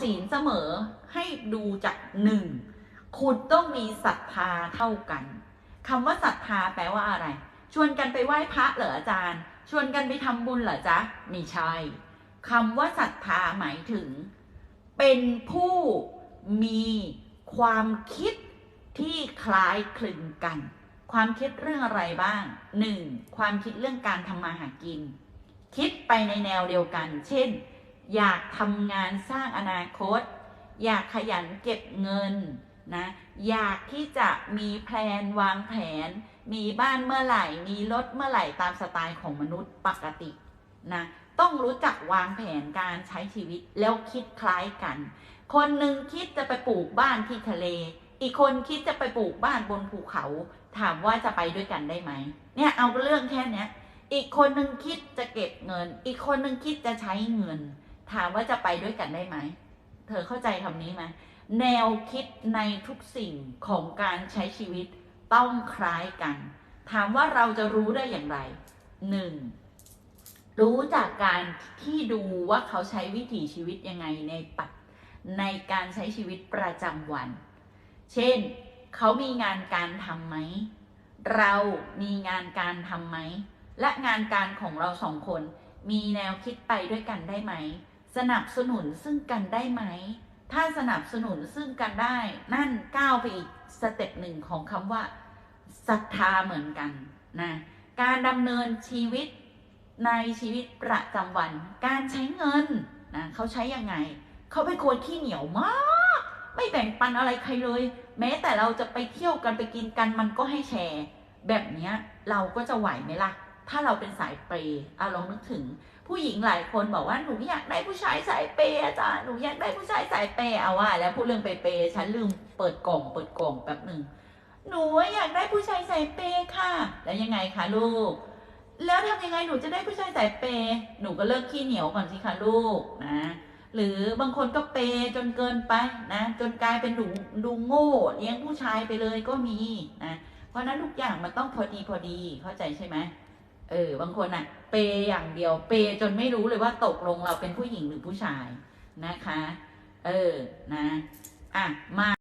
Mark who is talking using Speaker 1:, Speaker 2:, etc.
Speaker 1: ศีลเสมอให้ดูจากหนึ่งคุณต้องมีศรัทธาเท่ากันคำว่าศรัทธาแปลว่าอะไร ชวนกันไปไหว้พระเหรออาจารย์ ชวนกันไปทำบุญเหรอจ๊ะไม่ใช่คำว่าศรัทธาหมายถึง เป็นผู้มีความคิดที่คล้ายคลึงกัน ความคิดเรื่องอะไรบ้างหนึ่งความคิดเรื่องการทำมาหากิน คิดไปในแนวเดียวกัน เช่น อยากทำงานสร้างอนาคต อยากขยันเก็บเงินนะอยากที่จะมีแพลนวางแผน มีบ้านเมื่อไหร่ มีรถเมื่อไหร่ตามสไตล์ของมนุษย์ปกตินะต้องรู้จักวางแผนการใช้ชีวิตแล้วคิดคล้ายกัน คนหนึ่งคิดจะไปปลูกบ้านที่ทะเล อีกคนคิดจะไปปลูกบ้านบนภูเขา ถามว่าจะไปด้วยกันได้ไหมเนี่ยเอาเรื่องแค่เนี้ยอีกคนหนึ่งคิดจะเก็บเงิน อีกคนหนึ่งคิดจะใช้เงิน ถามว่าจะไปด้วยกันได้ไหม เธอเข้าใจคำนี้ไหมแนวคิดในทุกสิ่งของการใช้ชีวิตต้องคล้ายกัน ถามว่าเราจะรู้ได้อย่างไรหนึ่งรู้จากการที่ดูว่าเขาใช้วิถีชีวิตยังไงในปัจในการใช้ชีวิตประจำวัน เช่น เขามีงานการทำไหม เรามีงานการทำไหม และงานการของเราสองคน มีแนวคิดไปด้วยกันได้ไหม สนับสนุนซึ่งกันได้ไหม ถ้าสนับสนุนซึ่งกันได้ นั่นก้าวไปอีกสเต็ปหนึ่งของคำว่าศรัทธาเหมือนกันนะการดำเนินชีวิตในชีวิตประจำวัน การใช้เงินนะเขาใช้ยังไง เขาเป็นคนขี้เหนียวมาก ไม่แบ่งปันอะไรใครเลย แม้แต่เราจะไปเที่ยวกันไปกินกันมันก็ให้แชร์ แบบนี้เราก็จะไหวไหมล่ะ ถ้าเราเป็นสายเปย์อะลองนึกถึง ผู้หญิงหลายคนบอกว่าหนูอยากได้ผู้ชายสายเปย์อาจารย์หนูอยากได้ผู้ชายสายเปย์เอาว่า แล้วพูดเรื่องเปย์เปย์ฉันลืมเปิดกล่องเปิดกล่องแป๊บหนึ่งหนูอยากได้ผู้ชายสายเปย์ค่ะ แล้วยังไงคะลูก แล้วทำยังไงหนูจะได้ผู้ชายสายเปย์หนูก็เลิกขี้เหนียวก่อนสิคะลูกนะหรือบางคนก็เปย์จนเกินไปนะ จนกลายเป็นหนูดูโง่เลี้ยงผู้ชายไปเลยก็มีนะเพราะนั้นทุกอย่างมันต้องพอดีพอดีเข้าใจใช่ไหม เออบางคนอะเปย์อย่างเดียว เปย์จนไม่รู้เลยว่าตกลงเราเป็นผู้หญิงหรือผู้ชายนะคะ เออนะ อะมา